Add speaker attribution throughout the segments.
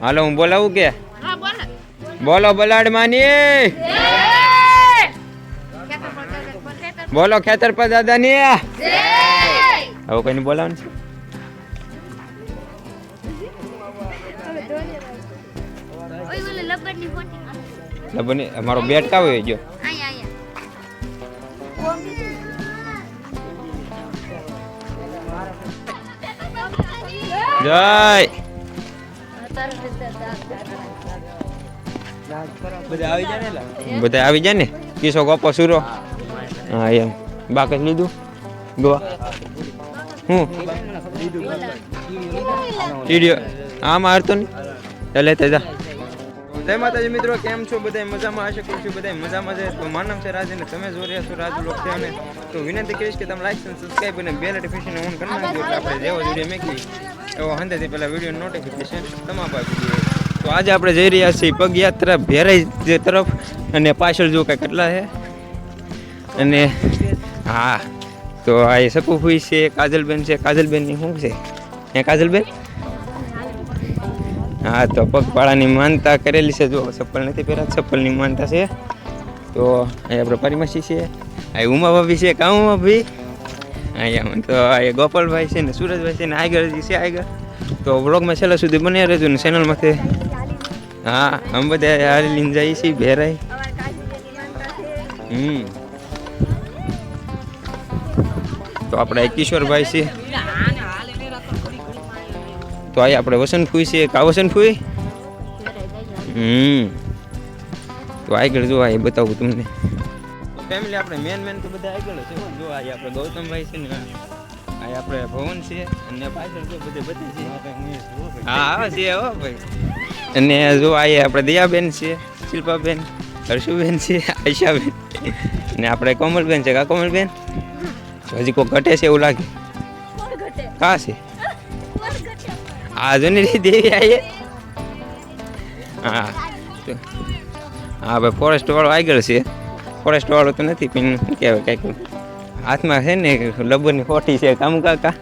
Speaker 1: હાલો હું બોલાવું કે?
Speaker 2: બોલો
Speaker 1: બોલો બલાડ માની. બોલો ખેતર પર દાદાની હવે કોઈને બોલાવું લબની મારો બેટ કાવ હોય ગયો જય. બધા આવી જાય ને બધા આવી જાય ને? કિસો ગોપો સુરો હા એમ. બાકસ લીધું? ગોવા? હું? ચીડિયો આમાં હારતો ને ચાલે તે જા. જય માતાજી મિત્રો, કેમ છો? બધા મજામાં? આશા કરું છું બધા મજામાં છે. તો મારું નામ છે રાજ અને તમે જો રહ્યા છો રાજુ લોક છે અને તો વિનંતી કરીશ કે તમે લાઈક અને સબસ્ક્રાઈબ અને બેલ નોટિફિકેશન ઓન કરી નાખજો એટલે આપણે જેવો વીડિયો મેકીએ, એવો હંધેથી પહેલાં વીડિયો નોટિફિકેશન તમારા પાસે જોઈએ. તો આજે આપણે જઈ રહ્યા છીએ પગયાત્રા ભેરાઈ જે તરફ અને પાછળ જો કાંઈ કેટલા છે? અને હા, તો આ એ સકુફુઈ છે, કાજલબેન છે. કાજલબેનની શું છે? હે કાજલબેન? હા, તો પગપાળાની માનતા કરેલી છે. જો, ચપ્પલ નથી પહેરા ચપ્પલની માનતા છે. તો અહીંયા આપણે પરિમાસી છે આ ઉમા ભાભી છે. કા ઉમા ભાભી અહીંયા તો એ ગોપાલભાઈ છે ને, સુરજભાઈ છે ને, આગળ છે આગળ. તો વ્લોગમાં છેલ્લા સુધી બન્યા રહેજો ને ચેનલમાંથી. હા, અમે બધા હારી લઈને જઈએ છીએ ભેરાઈ. હમ. તો આપણે કિશોરભાઈ છે. તો અહીં આપણે વસંતફૂઈ છે કા વસંતફૂઈ હમ. તો આગળ જો આ બતાવું તમને. ફેમિલી આપણે મેન મેન તો બધા આગળ છે જો આ આપણે ગૌતમભાઈ છે ને આ આપણે ભવન છે. અને પાછળ જો બધે બધે છે. હા આવે છે હો ભાઈ. અને જો આ આપણે દયાબેન છે શિલ્પાબેન હર્ષુબેન છે આયશાબેન ને આપણે કોમલબેન છે. કા કોમલબેન? હજી કોઈ ઘટે છે એવું લાગે. કા છે? આ જોની દેવી આવીએ હા. હા, ભાઈ ફોરેસ્ટ વાળો આગળ છે. ફોરેસ્ટ વાળો તો નથી, પણ શું કહેવાય, કંઈક હાથમાં છે ને લબરની ફોટી છે. કામુ કાકા.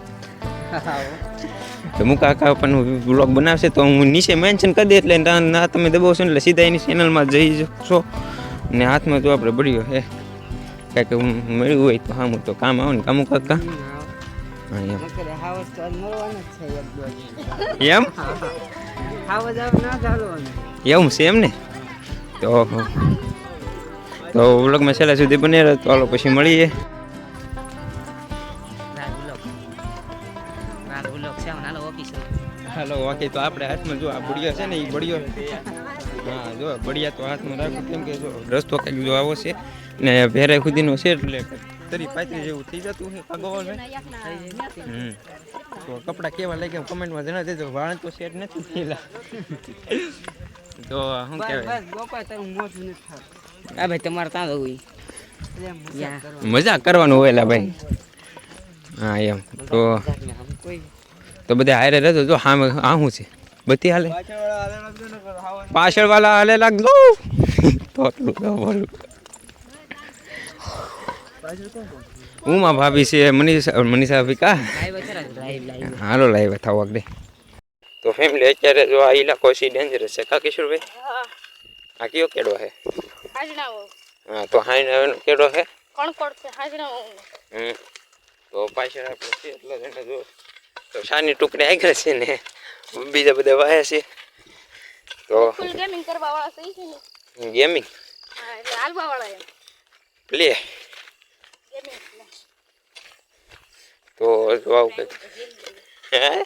Speaker 1: તો મુકા કાકા પણ બ્લોગ બનાવશે, તો હું નીચે મેન્શન કરી દે એટલે ના તમે દબાવશો એટલે સીધા એની ચેનલમાં જઈ જશો ને હાથમાં તો આપણે બળ્યો હે કાંઈક મળ્યું હોય તો હા હું તો કામ આવો ને. કામુ કાકા. એમ.
Speaker 3: નકર હાવસ તો આજ મળવાનું જ છે
Speaker 1: એમ?
Speaker 3: હાવસ આવ ના ચાલવાનું.
Speaker 1: એવું છે એમ ને? તો તો વ્લોગમાં છેલ્લા સુધી બને રહે તો હાલો પછી મળીએ.
Speaker 3: હાલો.
Speaker 1: બાકી તો આપણે હાથમાં જો આ બળિયો છે ને એ બળિયો. હા જો બળિયા તો હાથમાં રાખું કેમ કે જો રસ્તો કંઈક જો આવો છે ને ભેરે સુધીનો છે એટલે તરી પાંત્રીસ જેવું થઈ જતું છે કાગોવાલ હમ. તો કપડાં કેવા લાગ્યા કમેન્ટમાં જણાવી દેજો. વાળ તો સેટ નથી થયેલા. તો શું
Speaker 3: બસ,
Speaker 1: કહેવાય?
Speaker 3: હા ગોપાલ, તારું મોઢું નથી આ ભાઈ તમારે ત્યાં જવું
Speaker 1: યા.
Speaker 3: કરવાની.
Speaker 1: હોય લા ભાઈ. હા એમ. તો તો બધા હારે રહેતો જો હા આ શું છે? બધી હાલે? પાછળ વાળા હાલે લાગજો. તો બોલું ઉમા ભાભી છે મનીષા મનીષા ભાભી કા?
Speaker 3: લાઈવ છે ને, લાઈવ, લાઈવ.
Speaker 1: હાલો લાઈવ થાવ આગળ. તો ફેમિલી અત્યારે જો આ ઇલાકો છે ડેન્જરસ છે. કા કિશોરભાઈ? આ કયો કેડો છે
Speaker 2: હાજણાઓ.
Speaker 1: હા તો હાઈન હવેનો કેડો છે
Speaker 2: કણકોડ છે હાજણાઓ.
Speaker 1: હમ. તો પાછળ આપણે છે એટલા જણા જો તો શાની ટુકડી આગળ છે ને બીજા બધા વાયા છે. તો
Speaker 2: ફૂલ ગેમિંગ કરવા વાળા છે ઈ છે ને.
Speaker 1: ગેમિંગ
Speaker 2: હા એટલે હાલવા વાળા એમ.
Speaker 1: પ્લે
Speaker 2: ગેમિંગ
Speaker 1: તો જો આવું કંઈક હે?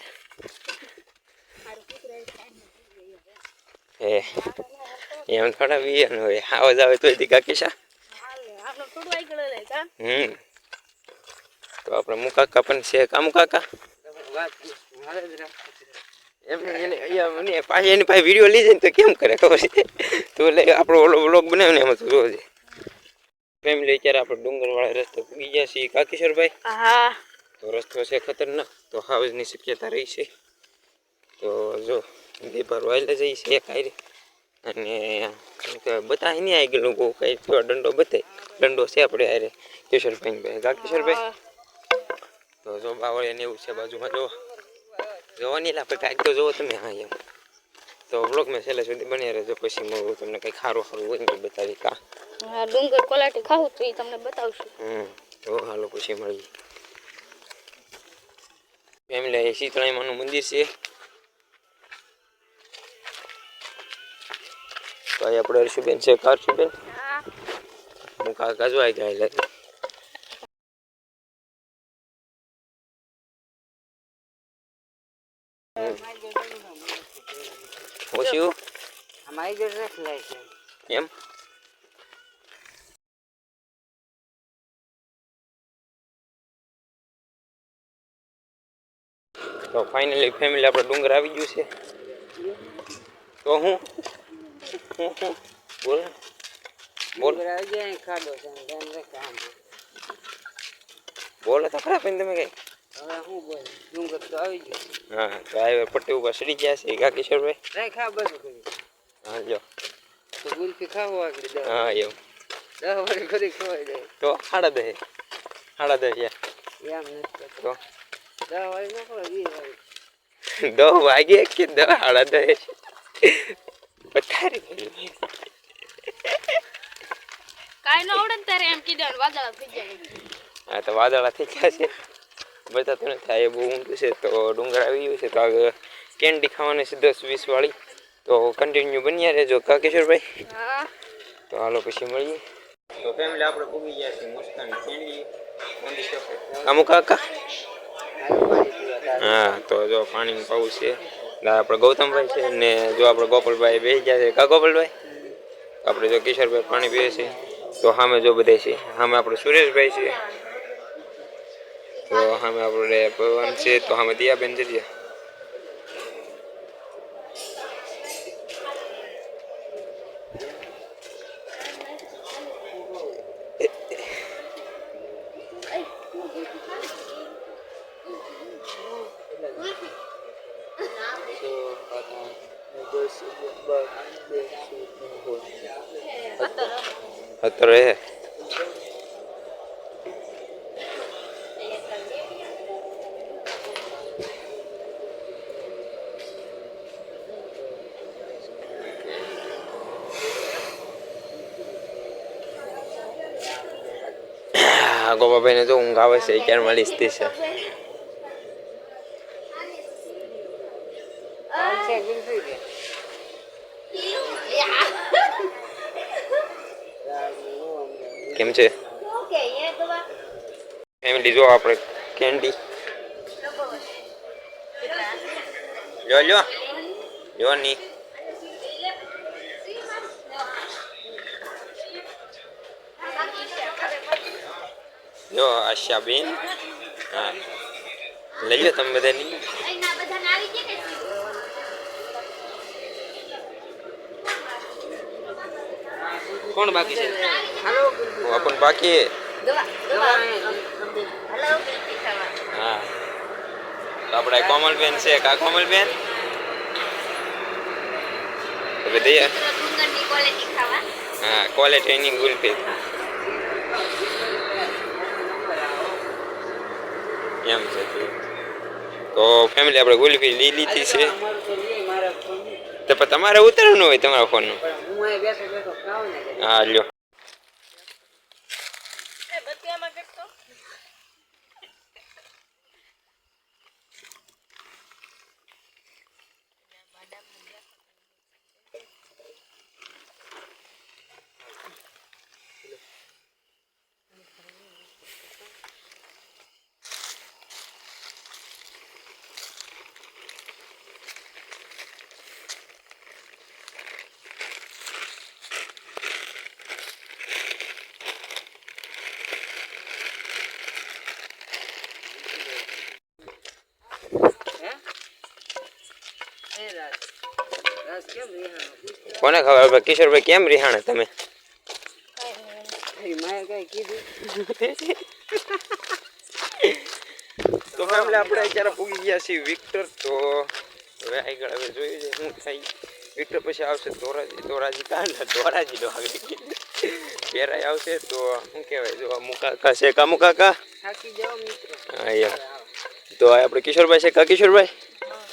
Speaker 1: એમ થોડા વીએ નો હોય. આવાજ આવે તો દીકા કિશા હમ. તો આપણે મુકાકા પણ છે કા મુકાકા એને પાસે વીડિયો લઈ ને તો કેમ કરે ખબર છે? તો એટલે આપણો ઓલો બ્લોગ બનાવે ને એમાં તો જોજે ફેમિલી અત્યારે આપણે ડુંગરવાળા રસ્તે પૂગી ગયા છીએ. કાકીશ્વરભાઈ?
Speaker 2: હા.
Speaker 1: તો રસ્તો છે ખતરનાક. તો હાવજની શક્યતા રહી છે. તો જો બે વાયલા જઈ છે એક આઈ અને બતાવી નહીં આવી ગયેલું બહુ કાંઈ થોડો દંડો બતાય. દંડો છે આપણે હારે. કિશોરભાઈ ભાઈ કાકીશ્વરભાઈ તો જો બાવળિયા ને એવું છે બાજુમાં જો જોવાની આપણે કાંઈક તો જોવો તમે. હા એમ. તો બ્લોગમાં છેલ્લે સુધી બની રહેજો. પછી હું તમને કંઈક સારું સારું હોય બતાવી કા
Speaker 2: હા ડુંગર કોલાટી ખાવું તો એ તમને બતાવશું.
Speaker 1: હમ તો હાલો પછી મળીએ. ફેમિલી એ શીતળાઈમાનું મંદિર છે. તો અહીં આપણે હર્ષુબેન છે કારશુબેન
Speaker 2: હા.
Speaker 1: હું કાકા જો આવી ગયા એટલે ઓછું?
Speaker 3: અમારી જોડે
Speaker 1: એમ? તો ફાઇનલી ફેમિલી આપણે ડુંગર આવી ગયું છે. તો હું? હું હું? બોલ. બોલ.
Speaker 3: આવી
Speaker 1: બોલો તો ખરા પણ તમે કઈ.
Speaker 3: હવે હું બોલ? ડુંગર તો આવી ગયો.
Speaker 1: હા તો પટ્ટી ઉપર ચડી ગયા છે કા કિશોરભાઈ
Speaker 3: રાય ખા બધું કરી.
Speaker 1: હા જો.
Speaker 3: તો ગુલ્ફી ખાવો આગળ
Speaker 1: હા એવું
Speaker 3: દસ ઘરે ખવાઈ જાય.
Speaker 1: તો સાડા દહે. સાડા દે
Speaker 3: એમ નથી
Speaker 1: તો?
Speaker 3: દસ વાગે ન ખવાય વીસ વાગે
Speaker 1: દસ વાગે કે દસ સાડા દે પથારી ગઈ.
Speaker 2: કાંઈ ન આવડે ને ત્યારે એમ કીધું વાદળા થઈ જાય
Speaker 1: હા તો વાદળા થઈ ગયા છે. બતાતું નથી આ એ બહુ ઊંધું છે તો ડુંગર આવી ગયું છે તો આગળ કેન્ડી ખાવાની છે દસ વીસ વાળી. તો કન્ટિન્યુ બન્યા રહેજો કા કિશોરભાઈ
Speaker 2: હા.
Speaker 1: તો હાલો પછી મળીએ. તો ફેમિલી આપણે પૂગી ગયા છે મુસ્કાન કેન્ડી મંદી શોપ કામુ કાકા?
Speaker 3: હાલો પાણી પીવા તારે.
Speaker 1: હા, તો જો પાણીનું પાવું છે. આપડે ગૌતમભાઈ છે ને જો આપણે ગોપાલભાઈ બેસી ગયા છે. કા ગોપાલભાઈ? આપણે જો કિશોરભાઈ પાણી પીએ છે. તો સામે જો બધા છે. સામે આપણે સુરેશભાઈ છે. તો સામે આપણે પવન છે. તો સામે દિયાબેન છે અત્યારે હે. ગોપાભાઈને જો ઊંઘ આવે છે ક્યારમાં લીસતી છે
Speaker 3: પાન છે ગુલ્ફી કે
Speaker 1: કેમ છે? ફેમિલી જો આપણે કેન્ડી લ્યો લ્યો લ્યો ની. જો આશાબેન. હા. લઈ લો તમે બધા લઈ લો. કોણ બાકી છે? આપણ બાકી હા. તો આપણે કોમલબેન છે. કા કોમલબેન હા ક્વોલિટી એની ગુલ્ફી એમ છે. તો ફેમિલી આપણે ગુલ્ફી લીલી લીધી છે.
Speaker 3: તો
Speaker 1: તમારે ઉતરવું હોય તમારા ફોનનું
Speaker 3: હા
Speaker 1: લ્યો. કોને ખબર? હવે કિશોરભાઈ કેમ રિહાણે તમે?
Speaker 3: તારી માએ કઈ કીધું
Speaker 1: તો ફેમિલી આપણે અત્યારે પૂગી ગયા છીએ વિક્ટર તો હવે આગળ હવે જોયું છે શું થાય. વિક્ટર પછી આવશે ધોરાજી ધોરાજી કાંડ ધોરાજી નો આવે. પેરાય આવશે તો શું કહેવાય જો આ મુકાકા છે કા મુકાકા
Speaker 3: થાકી જાઓ મિત્રો.
Speaker 1: હા એમ. તો આ આપણે કિશોરભાઈ છે કા કિશોરભાઈ?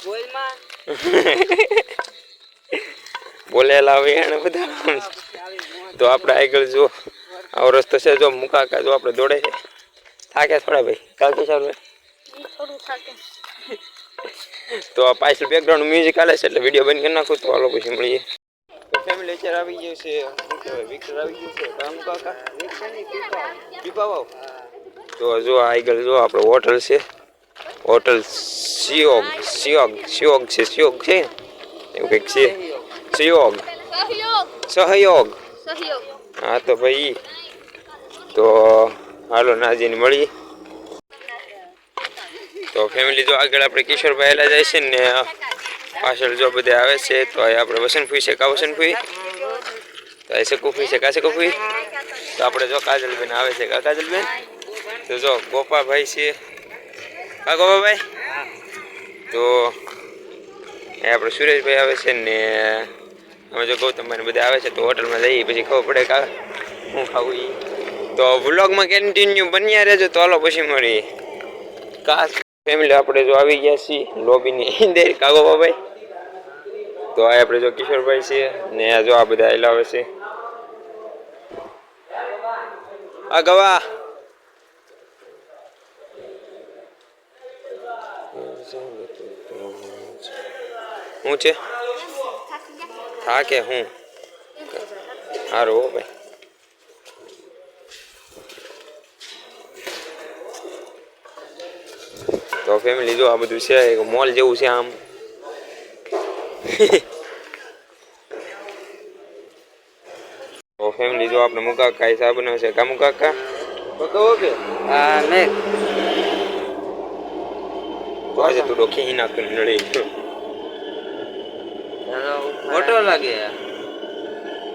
Speaker 3: બોલમાં
Speaker 1: બોલેલા આવે એને બધા. તો આપણે આગળ જો, આવો રસ્તો છે, જો મુકાકા જો આપણે દોડે છે. થાક્યા થોડા ભાઈ. ભાઈ.
Speaker 2: ઈ
Speaker 1: તો આ પાછળ બેકગ્રાઉન્ડ મ્યુઝિક આલે છે એટલે વીડિયો બંધ કરી નાખું તો હાલો પછી મળીએ. ફેમિલી આવી ગયું છે, શું કહેવાય વિક્ટર જો આપણે હોટલ છે. હોટલ સિયોગ સિયોગ સિયોગ છે સિયોગ છે એવું કંઈક છે.
Speaker 2: સહયોગ.
Speaker 1: સહયોગ. હા, તો ભાઈ, તો હાલો નાજીને મળી. તો ફેમિલી જો આગળ આપણે કિશોરભાઈ એલા જાય છે ને, પાછળ જો બધે આવે છે, તો આપણે ફૂઈ છે. કા વસંતભુઈ? તો અહીં ફૂઈ છે. કા શકુફી તો આપણે જો કાજલબેન આવે છે. કા કાજલબેન? તો જો ગોપાભાઈ છે. કા ગોપાભાઈ? તો એ આપણે સુરેશભાઈ આવે છે ને અમે જો ગૌતમભાઈ ને બધા આવે છે તો હોટલમાં જઈએ પછી ખબર પડે કા હું ખાવું એ તો વ્લોગમાં કન્ટિન્યુ બન્યા રહેજો તો હાલો પછી મળીએ. કાસ ફેમિલી આપણે જો આવી ગયા છીએ લોબીની અંદર કાગો બાબાઈ તો આ આપણે જો કિશોરભાઈ છે ને આ જો આ બધા હલાવે છે. આ ગવા. શું છે? હું સારું હો? ભાઈ. તો ફેમિલી જો આ બધું છે એક મોલ જેવું છે આમ. તો ફેમિલી જો આપણે મુકાકા સા બનાવે છે. કા મુકાકા બકાવો કે?
Speaker 3: હા મેં
Speaker 1: તો આજે તું ડોખી નાખ નડી
Speaker 3: ઓટો લાગે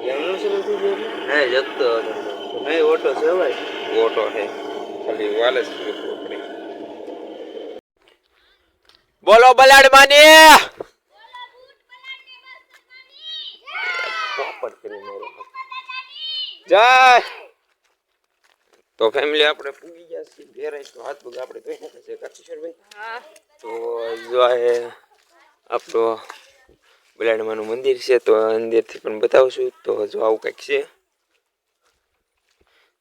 Speaker 1: એમનું શું નથી
Speaker 3: હે જગતો હે ઓટો છે ભાઈ
Speaker 1: ઓટો છે ખાલી વાલે છે બોલો બલાડ માની પોપટ કરી મારો જય તો ફેમિલી આપણે પૂગી ગયા છીએ ઘેર આવીશ તો હાથ પગ આપણે ધોઈ નાખે છે કાકીશ્વરભાઈ
Speaker 2: હા
Speaker 1: તો જો આ એ આપણો બલાડમાનું મંદિર છે, તો અંદરથી પણ બતાવશું. તો જો આવું કંઈક છે.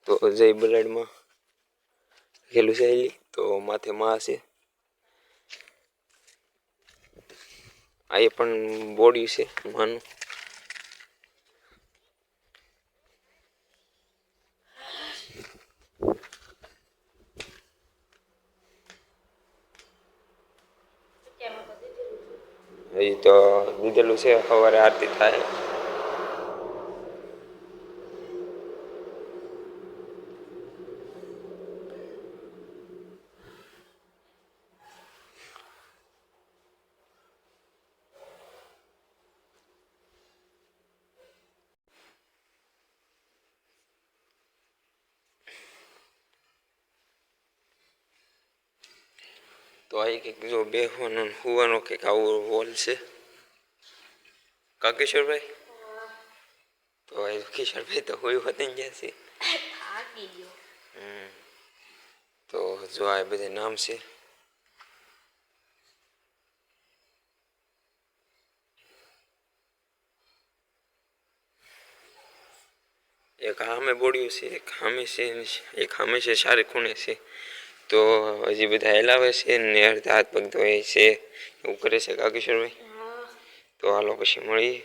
Speaker 1: તો જય બલાડમાં લખેલું છે. તો માથે માં છે. આ એ પણ બોડી છે, માનું હજી તો દીધેલું છે સવારે આરતી થાય તો અહીં કંઈક જો બેસવાનો ને સુવાનો કંઈક આવો હોલ છે કા કિશોરભાઈ તો અહીં કિશોરભાઈ તો હોય હોતી ગયા છે
Speaker 2: થાકી ગયો
Speaker 1: હમ. તો જો આ બધે નામ છે એક હામે બોડ્યું છે એક હામે છે ને એક હામે છે સારી ખૂણે છે તો હજી બધા હેલાવે છે ને અડધા હાથ પગ ધોય છે એવું કરે છે કાકેશ્વરભાઈ તો હાલો પછી મળીએ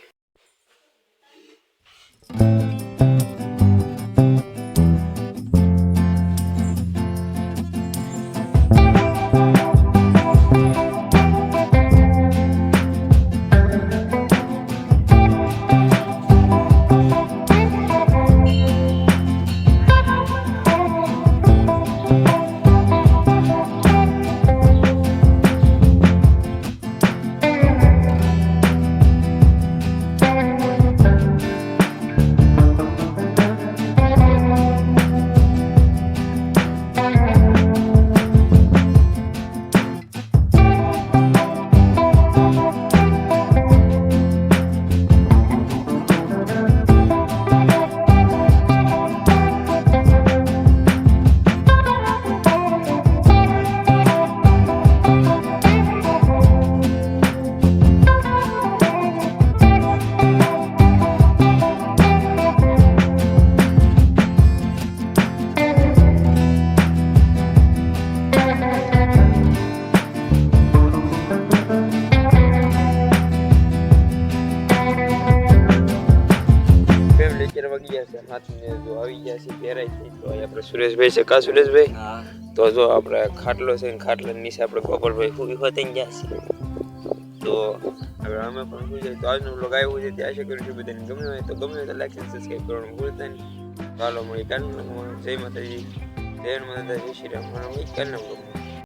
Speaker 1: છે તો આપણે સુરેશભાઈ છે. કા સુરેશભાઈ? તો જો આપણે ખાટલો છે ને ખાટલા નીચે આપણે ગોપાલભાઈ ફૂગી હોતી ગયા છે. તો હવે અમે પણ શું છે તો આજનો બ્લોગ આવ્યો છે ત્યાં આશા કરું છું બધાને ગમે હોય તો ગમે હોય તો લાઈક અને સબસ્ક્રાઈબ કરવાનું ભૂલતા નહીં. ચાલો મળી કાલના. જય માતાજી. જય જય શ્રી રામ. કાલના બ્લોગમાં